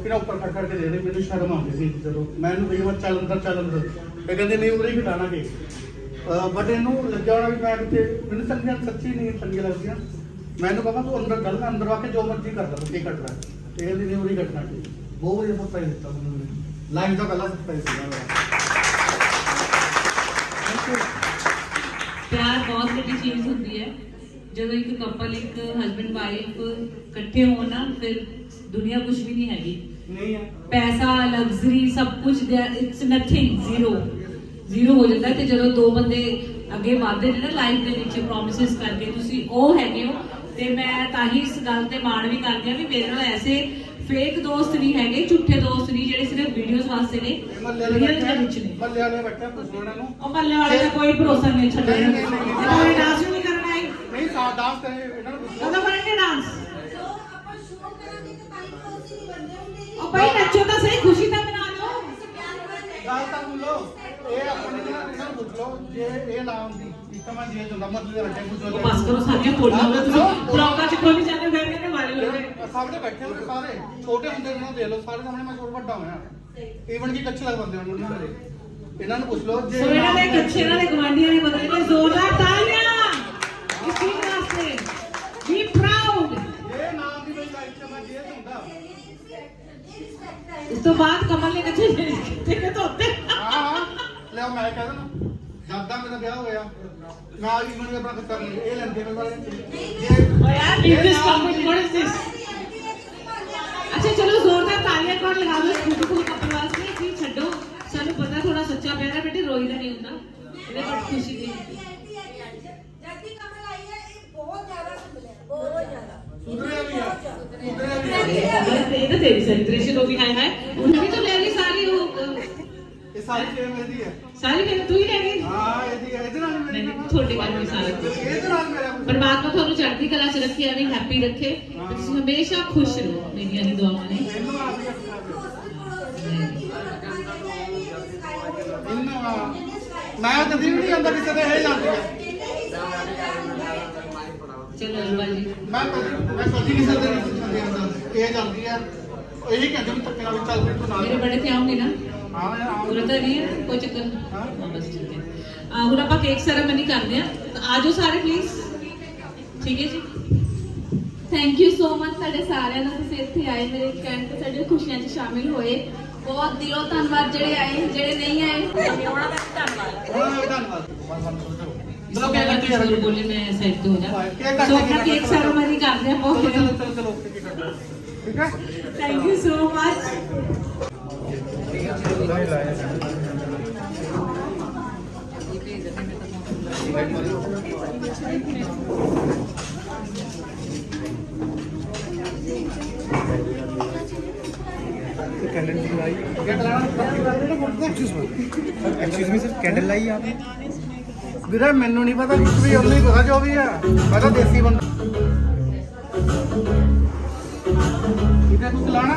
ਲੋਕੀ ਨਾ ਉੱਪਰ ਖੜ ਖੜ ਕੇ ਦੇਖਦੇ, ਮੈਨੂੰ ਸ਼ਰਮ ਆਉਂਦੀ ਸੀ ਜਦੋਂ। ਮੈਂ ਇਹਨੂੰ ਕਹੀ ਮੈਂ ਚੱਲ ਅੰਦਰ ਚੱਲ ਅੰਦਰ। ਇਹ ਕਹਿੰਦੇ, ਨਹੀਂ, ਉਰੇ ਹੀ ਘਟਾਣਾ ਕੇ। ਬਟ ਇਹਨੂੰ ਲੱਗਿਆ ਹੋਣਾ ਵੀ ਮੈਂ ਕਿਤੇ, ਮੈਨੂੰ ਚੰਗੀਆਂ, ਸੱਚੀ ਨਹੀਂ ਚੰਗੀਆਂ ਲੱਗਦੀਆਂ। ਮੈਂ ਇਹਨੂੰ ਕਹਾਂ, ਤੂੰ ਅੰਦਰ ਚੱਲ, ਮੈਂ ਅੰਦਰ ਆ ਕੇ ਜੋ ਮਰਜ਼ੀ ਕਰ ਲੈ ਕੀ ਕੱਟ ਲੈ। ਇਹ ਕਹਿੰਦੀ, ਨਹੀਂ, ਉਰੇ ਹੀ ਘਟਣਾ ਕੇ। ਬਹੁਤ ਵਧੀਆ ਸਰਪ੍ਰਾਈਜ਼ ਦਿੱਤਾ ਮੈਨੂੰ ਲਾਈਫ ਦਾ ਕੱਲਾ ਸਰਪ੍ਰਾਈਜ਼ ਸੀਗਾ ਮੇਰਾ ਪਿਆਰ ਬਹੁਤ ਵੱਡੀ ਚੀਜ਼ ਹੁੰਦੀ ਹੈ। ਜਦੋਂ ਇੱਕ ਕਪਲ ਇੱਕ ਹਸਬੰਡ ਵਾਈਫ ਇਕੱਠੇ ਹੋਣ ਨਾ, ਫਿਰ ਦੁਨੀਆ ਕੁਝ ਵੀ ਨਹੀਂ ਹੈਗੀ। ਨਹੀਂ ਪੈਸਾ ਲਗਜ਼ਰੀ ਸਭ ਕੁਝ ਇਟਸ ਨਥਿੰਗ ਜ਼ੀਰੋ ਜ਼ੀਰੋ ਹੋ ਜਾਂਦਾ ਤੇ ਜਦੋਂ ਦੋ ਬੰਦੇ ਅੱਗੇ ਵਧਦੇ ਨੇ ਨਾ ਲਾਈਫ ਦੇ ਵਿੱਚ ਪ੍ਰੋਮਿਸਸ ਕਰਕੇ ਤੁਸੀਂ ਉਹ ਹੈਗੇ ਹੋ ਤੇ ਮੈਂ ਤਾਂ ਹੀ ਇਸ ਗੱਲ ਤੇ ਮਾਣ ਵੀ ਕਰਦੀ ਹਾਂ ਵੀ ਮੇਰੇ ਨਾਲ ਐਸੇ ਫੇਕ ਦੋਸਤ ਨਹੀਂ ਹੈਗੇ ਝੂਠੇ ਦੋਸਤ ਨਹੀਂ ਜਿਹੜੇ ਸਿਰਫ ਵੀਡੀਓਜ਼ ਵਾਸਤੇ ਨੇ ਰੀਅਲ ਦੇ ਵਿੱਚ ਨੇ। ਮੱਲੇ ਵਾਲੇ ਬੈਠੇ ਪੁੱਛ ਲਓ ਇਹਨਾਂ ਨੂੰ। ਉਹ ਮੱਲੇ ਵਾਲੇ ਦਾ ਕੋਈ ਭਰੋਸਾ ਨਹੀਂ ਛੱਡਣਾ ਨਹੀਂ, ਨਹੀਂ, ਨਹੀਂ, ਨਹੀਂ। ਕੋਈ ਡਾਂਸ ਨਹੀਂ। ਕਰਨਾ ਹੈ ਨਹੀਂ ਸਾਥ ਦਾਸ ਕਰੇ ਇਹਨਾਂ ਨੂੰ ਪੁੱਛ ਉਹਦਾ ਬਣਨਗੇ ਡਾਂਸ ਉਹ ਭਾਈ ਨੱਚੋ ਤਾਂ ਸਹੀ ਖੁਸ਼ੀ ਤਾਂ ਮਨਾ ਲਓ। ਗੱਲ ਤਾਂ ਲਓ ਇਹ ਆਪਣੇ ਨਾਲ ਇਹਨਾਂ ਨੂੰ ਪੁੱਛ ਜੇ ਇਹ ਨਾਮ ਦੀ ਇੱਕ ਮੈਂ ਜੇਲ੍ਹ ਹੁੰਦਾ ਮਤਲਬ ਦੇ ਵੱਡੇ ਪੁੱਛ ਉਹ ਬਸ ਕਰੋ ਸਾਰੀਆਂ ਬੋਲਾਂ ਹੋਵੇ ਤੁਸੀਂ। ਬਲੌਗਾਂ ਚ ਕੋਈ ਨਹੀਂ ਜਾਂਦੇ ਫਿਰ ਕਹਿੰਦੇ ਮਾਰੇ ਲੋਗੇ ਸਾਹਮਣੇ ਬੈਠੇ ਹੋਏ ਸਾਰੇ। ਛੋਟੇ ਹੁੰਦੇ ਨੂੰ ਦੇਖ ਲਓ ਸਾਰੇ ਸਾਹਮਣੇ ਮੈਂ ਛੋਟਾ ਵੱਡਾ ਹੋਇਆ। ਈਵਨ ਕਿ ਕੱਚੇ ਲੱਗ ਬੰਦੇ ਉਹਨਾਂ ਨੂੰ ਇਹਨਾਂ ਨੂੰ ਪੁੱਛ ਲਓ ਸੋ ਇਹਨਾਂ ਦੇ ਕੱਚੇ ਇਹਨਾਂ ਦੇ ਗਵਾਂਢੀਆਂ ਨੇ ਬਦਲੇ ਨੇ ਜ਼ੋਰਦਾਰ ਤਾਲੀਆਂ। ਇਸ ਚੀਜ਼ ਵਾਸਤੇ ਬੀ ਪ੍ਰਾਊਡ ਇਹ ਨਾਮ ਦੀ ਮੇਰੀ ਲਾਈਫ 'ਚ ਮੈਂ ਜੇਲ੍ਹ ਇਸ ਤੋਂ ਬਾਅਦ ਕਮਲ ਨੇ ਕੱਚੇ ਕਿਤੇ ਧੋਤੇ? ਹਾਂ ਹਾਂ। ਲੈ ਮੈਂ ਕਹਿ ਦੇਣਾ ਜਦ ਦਾ ਮੇਰਾ ਵਿਆਹ ਹੋਇਆ ਮੈਂ ਆ ਈਵਨ ਵੀ ਆਪਣਾ ਖਤਰ ਨਹੀਂ ਇਹ ਲੈਂਦੇ ਨੇ ਸਾਰੇ। ਓ ਯਾਰ leave this topic what is this ਅੱਛਾ ਚਲੋ ਜ਼ੋਰਦਾਰ ਤਾਲੀਆਂ ਕੌਣ ਲਗਾ ਦਿਓ ਬਿਊਟੀਫੁਲ ਕਪਲ ਵਾਸਤੇ ਕੀ ਛੱਡੋ। ਸਾਨੂੰ ਪਤਾ ਥੋੜਾ ਸੱਚਾ ਪਿਆਰ ਹੈ ਬੇਟੇ ਰੋਈ ਦਾ ਨਹੀਂ ਹੁੰਦਾ। ਇਹਦੇ ਬੜੀ ਖੁਸ਼ੀ ਦੀ। ਹੈ। ਜੱਦੀ ਕਮਲ ਆਈ ਹੈ ਇਹ ਬਹੁਤ ਜ਼ਿਆਦਾ ਸੁਧਰਿਆ ਬਹੁਤ ਜ਼ਿਆਦਾ। ਸੁਧਰਿਆ ਵੀ ਆ ਸੁਧਰਿਆ ਵੀ ਆ ਕਮਲ ਤੇ ਇਹ ਤਾਂ ਤੇਰੀ ਸੈਲੀਬ੍ਰੇਸ਼ਨ ਹੋ ਗਈ ਹਾਏ ਹਾਏ ਉਹਨਾਂ ਵੀ ਤਾਂ ਲੈ ਲਈ ਸਾਰੀ ਉਹ ਅਹ, ਇਹ ਸਾਰੀ ਫੇਮ ਇਹਦੀ ਹੈ ਸਾਰੀ ਫਿਰ ਤੂੰ ਹੀ ਲੈ ਗਈ ਹਾਂ ਇਹਦੀ ਇਹਦੇ ਨਾਲ ਨਹੀਂ ਮੇਰੀ ਨਹੀਂ, ਤੁਹਾਡੇ ਨਾਲ ਵੀ ਸਾਰਾ ਕੁਝ ਇਹਦੇ ਨਾਲ ਮੇਰਾ ਪਰਮਾਤਮਾ ਤੁਹਾਨੂੰ ਚੜ੍ਹਦੀ ਕਲਾ ਚ ਰੱਖੇ ਐਵੇਂ ਹੈਪੀ ਰੱਖੇ ਤੇ ਤੁਸੀਂ ਹਮੇਸ਼ਾ ਖੁਸ਼ ਰਹੋ ਮੇਰੀਆਂ ਇਹ ਦੁਆਵਾਂ ਨੇ ਇਹਨੂੰ ਆ ਵੀ ਇਹਨੂੰ ਮੈਂ ਤਾਂ ਦਿਨ ਨਹੀਂ ਜਾਂਦਾ ਕਿਸੇ ਦੇ ਇਹ ਜਾਂਦੀ ਹੈ ਚਲੋ ਅਲਵਾ ਜੀ ਮੈਂ ਕਦੀ ਮੈਂ ਕਦੀ ਕਿਸੇ ਦੇ ਨਹੀਂ ਜਾਂਦੀ ਜਾਂਦਾ ਇਹ ਜਾਂਦੀ ਹੈ ਇਹੀ ਕਹਿੰਦੇ ਵੀ ਧੱਕੇ ਨਾਲ ਵੀ ਚੱਲ ਵੀ ਤੂੰ ਨਾਲ। ਮੇਰੇ ਬੜੇ ਤੇ ਆਉਂਗੇ ਨਾ। ਹਾਂ ਯਾਰ ਆਉਂ ਪੂਰਾ ਤਾਂ ਨਹੀਂ ਹੈ ਕੋਈ ਚੱਕਰ ਹਾਂ। ਬਸ ਠੀਕ ਹੈ। ਆ ਹੁਣ ਆਪਾਂ ਕੇਕ ਸੈਰੇਮਨੀ ਕਰਦੇ ਆ। ਆ ਜਾਓ ਸਾਰੇ ਪਲੀਜ਼ ਠੀਕ ਹੈ ਜੀ। ਥੈਂਕ ਯੂ ਸੋ ਮਚ ਸਾਡੇ ਸਾਰਿਆਂ ਦਾ। ਤੁਸੀਂ ਇੱਥੇ ਆਏ ਮੇਰੇ ਕਹਿਣ ਤੇ ਸਾਡੇ ਖੁਸ਼ੀਆਂ 'ਚ ਸ਼ਾਮਿਲ ਹੋਏ। ਬਹੁਤ ਦਿਲੋਂ ਧੰਨਵਾਦ ਜਿਹੜੇ ਆਏ ਜਿਹੜੇ ਨਹੀਂ ਆਏ। ਉਹਨਾਂ ਦਾ ਵੀ ਧੰਨਵਾਦ। ਚਲੋ ਕਹਿ ਕੇ ਜ਼ਰੂਰ बोले कैंडल लाई एक्सक्यूज मी सर कैंडल लाई आपने? ਵੀਰੇ, ਮੈਨੂੰ ਨਹੀਂ ਪਤਾ ਕੁਝ ਵੀ, ਉਹਨੂੰ ਹੀ ਪਤਾ ਜੋ ਵੀ ਹੈ ਮੈਂ ਤਾਂ ਦੇਸੀ ਬੰਦਾ। ਇਹਦਾ ਕੁਝ ਲਾਣਾ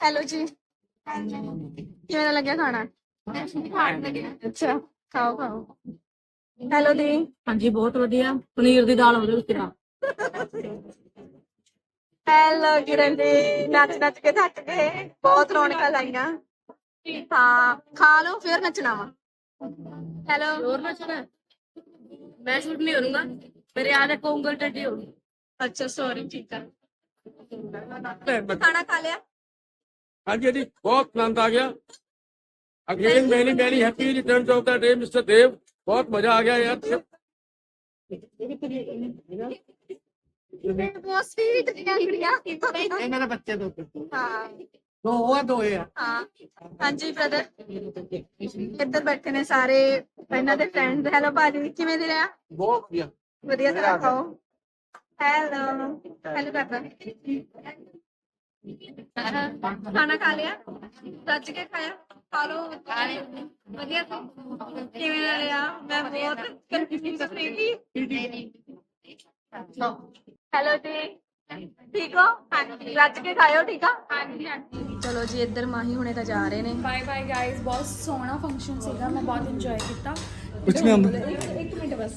ਹੈਲੋ ਜੀ। ਕਿਵੇਂ ਲੱਗਿਆ ਖਾਣਾ? ਅੱਛਾ ਖਾਓ ਖਾਓ। ਹੈਲੋ ਦੀ ਹਾਂਜੀ ਬਹੁਤ ਵਧੀਆ। ਪਨੀਰ ਦੀ ਦਾਲ ਹੋਵੇ ਉਸ ਹੈਲੋ ਕਿਰਨ ਦੀ ਨੱਚ ਨੱਚ ਕੇ ਥੱਕ ਗਏ। ਬਹੁਤ ਰੌਣਕਾਂ ਲਾਈਆਂ। ਹਾਂ ਖਾ ਲਓ ਫਿਰ ਨੱਚਣਾ ਵਾ। ਹੈਲੋ ਹੋਰ ਨਾ ਮੈਂ ਸ਼ੂਟ ਨਹੀਂ ਹੋਊਂਗਾ ਮੇਰੇ ਆਧੇ ਕੋਂਗਲ ਟੱਡੀ ਹੋਊਗੀ ਅੱਛਾ ਸੌਰੀ ਠੀਕ ਆ। ਖਾਣਾ ਖਾ ਲਿਆ हाँ जी हाँ जी बहुत आनंद आ गया again many many happy return of the day mister Dev बहुत मजा आ गया यार ਬਹੁਤ ਸਵੀਟ ਦੀਆਂ ਕੁੜੀਆਂ ਇਹ ਮੇਰੇ ਬੱਚੇ ਦੋ ਹਾਂ ਦੋ ਉਹ ਆ ਦੋ ਇਹ ਆ ਹਾਂ ਹਾਂਜੀ ਬ੍ਰਦਰ ਇੱਧਰ ਬੈਠੇ ਨੇ ਸਾਰੇ ਇਹਨਾਂ ਦੇ ਫਰੈਂਡਸ ਹੈਲੋ ਭਾਜੀ ਕਿਵੇਂ ਦੀ ਰਿਹਾ ਬਹੁਤ ਵਧੀਆ ਵਧੀਆ ਤਰ੍ਹਾਂ ਖਾਓ ਹੈਲੋ ਹੈਲੋ ਕਰਦਾ ਖਾਣਾ ਖਾ ਲਿਆ ਰੱਜ ਕੇ ਖਾਇਆ ਖਾ ਲੋ ਵਧੀਆ ਸੀ ਕਿਵੇਂ ਦਾ ਰਿਹਾ ਮੈਂ ਬਹੁਤ ਕਨਫਿਊਜ਼ ਸੀ ਹੈਲੋ ਜੀ ਠੀਕ ਹੋ ਹਾਂਜੀ ਰੱਜ ਕੇ ਖਾਇਓ ਠੀਕ ਆ ਹਾਂਜੀ ਹਾਂਜੀ ਚਲੋ ਜੀ ਇੱਧਰ ਮਾਹੀ ਹੁਣੇ ਤਾਂ ਜਾ ਰਹੇ ਨੇ ਬਾਏ ਬਾਏ ਗਾਇਸ ਬਹੁਤ ਸੋਹਣਾ ਫੰਕਸ਼ਨ ਸੀਗਾ। ਮੈਂ ਬਹੁਤ ਇੰਜੋਏ ਕੀਤਾ। ਕੁਝ ਨਹੀਂ ਆਉਂਦਾ ਇੱਕ ਇੱਕ minute bus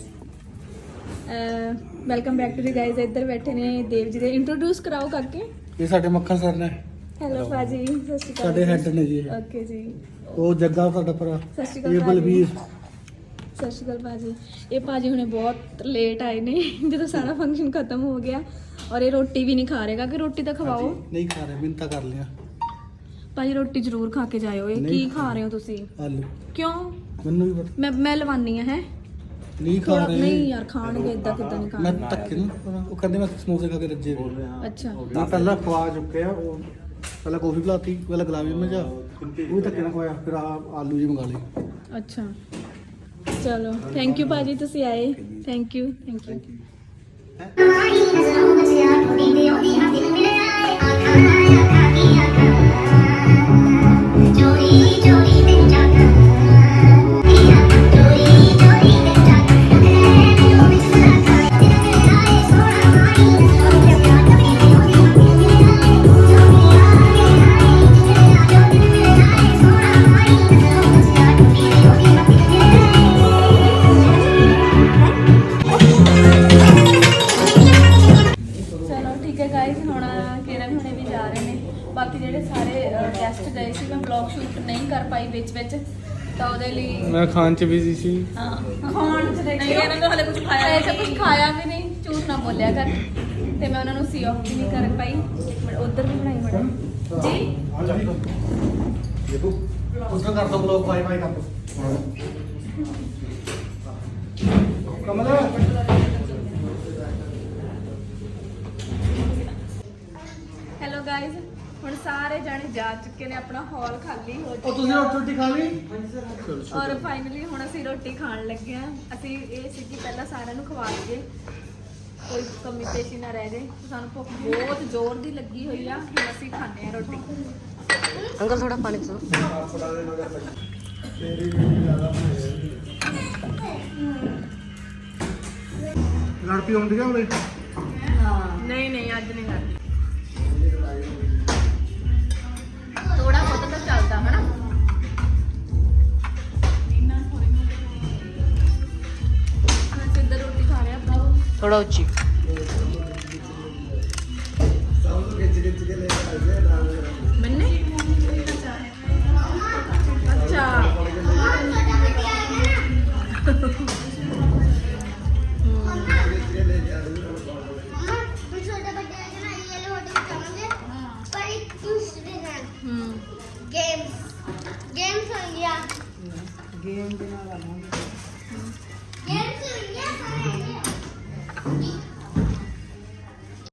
welcome back to the guys ਇੱਧਰ ਬੈਠੇ ਨੇ ਦੇਵ ਜੀ ਦੇ। ਇੰਟਰੋਡਿਊਸ ਕਰਾਓ ਕਰਕੇ ਇਹ ਸਾਡੇ ਮੱਖਣ ਸਰ ਨੇ। ਹੈਲੋ ਭਾਜੀ ਸਤਿ ਸ਼੍ਰੀ ਅਕਾਲ ਸਾਡੇ ਹੈੱਡ ਨੇ ਜੀ ਇਹ। ਓਕੇ ਜੀ। ਉਹ ਜੱਗਾ ਤੁਹਾਡਾ ਭਰਾ ਸਤਿ ਸ਼੍ਰੀ ਅਕਾਲ ਇਹ ਭਾਜੀ। ਬਲਵੀਰ ਸਤਿ ਸ਼੍ਰੀ ਅਕਾਲ ਭਾਜੀ। ਇਹ ਭਾਜੀ ਹੁਣੇ ਬਹੁਤ ਲੇਟ ਆਏ ਨੇ ਜਦੋਂ ਸਾਰਾ ਫੰਕਸ਼ਨ ਖਤਮ ਹੋ ਗਿਆ। ਔਰ ਇਹ ਰੋਟੀ ਵੀ ਨਹੀਂ ਖਾ ਰਹੇਗਾ ਕਿ ਰੋਟੀ ਤਾਂ ਖਵਾਓ। ਨਹੀਂ ਖਾ ਰਹੇ ਮਿੰਤਾ ਕਰ ਲਿਆ ਭਾਜੀ ਰੋਟੀ ਜ਼ਰੂਰ ਖਾ ਕੇ ਜਾਇਓ। ਇਹ ਕੀ ਖਾ ਰਹੇ ਹੋ ਤੁਸੀਂ? ਆਲੂ। ਕਿਉਂ? ਮੈਨੂੰ ਵੀ ਪਤਾ। ਮੈਂ ਮੈਂ ਲਵਾਨੀ ਆ ਹੈ? ਨਹੀਂ ਖਾ ਰਹੇ ਨਹੀਂ ਯਾਰ ਖਾਣਗੇ ਇਦਾਂ ਕਿਦਾਂ ਨਹੀਂ ਮੈਂ ਖਾਣਗੇ। ਧੱਕੇ ਨੂੰ ਉਹ ਕਹਿੰਦੇ ਮੈਂ ਸਮੋਸੇ ਖਾ ਕੇ ਰੱਜੇ ਹੋਏ। ਅੱਛਾ। ਮੈਂ ਪਹਿਲਾਂ ਖਵਾ ਚੁੱਕਿਆ ਉਹ ਪਹਿਲਾਂ ਕੌਫੀ ਪਿਲਾਤੀ ਪਹਿਲਾਂ ਗੁਲਾਬ ਜਾਮੁਨ ਜਾ। ਉਹ ਧੱਕੇ ਨਾਲ ਖਵਾਇਆ ਫਿਰ ਆ ਆਲੂ ਜੀ ਮੰਗਾ ਲਏ। ਅੱਛਾ। ਚਲੋ ਥੈਂਕ ਯੂ ਭਾਜੀ ਤੁਸੀਂ ਆਏ। ਥੈਂਕ ਯੂ ਥੈਂਕ ਯੂ ਹਮਾਰੀ ਨਜ਼ਰੋਂ ਬਚਿਆ ਥੋੜੀ ਦਿਓ ਦੀ ਆ ਦਿਲ ਮੇਂ ਵਲੌਗ ਸ਼ੂਟ ਨਹੀਂ ਕਰ ਪਾਈ ਵਿੱਚ ਵਿੱਚ ਤਾਂ ਉਹਦੇ ਲਈ ਮੈਂ ਖਾਣ ਚ ਬਿਜ਼ੀ ਸੀ। ਹਾਂ। ਖਾਣ ਚ ਦੇਖਿਓ। ਨਹੀਂ ਇਹਨਾਂ ਨੇ ਹਲੇ ਕੁਝ ਖਾਇਆ ਐਸਾ ਕੁਝ ਖਾਇਆ ਵੀ ਨਹੀਂ ਝੂਠ ਨਾ ਬੋਲਿਆ ਕਰ। ਤੇ ਮੈਂ ਉਹਨਾਂ ਨੂੰ ਸੀ ਆਫ ਵੀ ਨਹੀਂ ਕਰ ਪਾਈ। ਮੈਂ ਉਧਰ ਵੀ ਬਣਾਈ ਮੜਾ ਜੀ? ਦੇਖੋ ਉਸਨ ਕਰ ਦੋ ਬਲੌਗ ਬਾਈ ਬਾਈ ਕਰ ਦੋ। ਕਮਲ। ਹੈਲੋ ਗਾਇਸ ਹੁਣ ਸਾਰੇ ਜਾਣੇ ਜਾ ਚੁੱਕੇ ਨੇ ਆਪਣਾ ਹਾਲ ਖਾਲੀ ਹੋ ਉਹ ਤੁਸੀਂ ਰੋਟੀ ਰੋਟੀ ਖਾ ਲਈ? ਔਰ ਫਾਈਨਲੀ ਹੁਣ ਅਸੀਂ ਰੋਟੀ ਖਾਣ ਲੱਗੇ ਆ ਅਸੀਂ ਇਹ ਸੀ ਕਿ ਪਹਿਲਾਂ ਸਾਰਿਆਂ ਨੂੰ ਖਵਾ ਲਈਏ ਕੋਈ ਕਮੀ ਪੇਸ਼ੀ ਨਾ ਰਹਿ ਜਾਏ ਸਾਨੂੰ ਭੁੱਖ ਬਹੁਤ ਜ਼ੋਰ ਦੀ ਲੱਗੀ ਹੋਈ ਆ। ਹੁਣ ਅਸੀਂ ਖਾਂਦੇ ਆ ਰੋਟੀ। ਅੰਕਲ ਥੋੜਾ ਪਾਣੀ ਪੀਓ। ਲੜ ਪੀ ਹੁੰਦੀ ਆ ਉਹਦੇ ਨਹੀਂ ਨਹੀਂ ਅੱਜ ਨਹੀਂ ਕਰਦੀ ਅਸੀਂ ਇੱਧਰ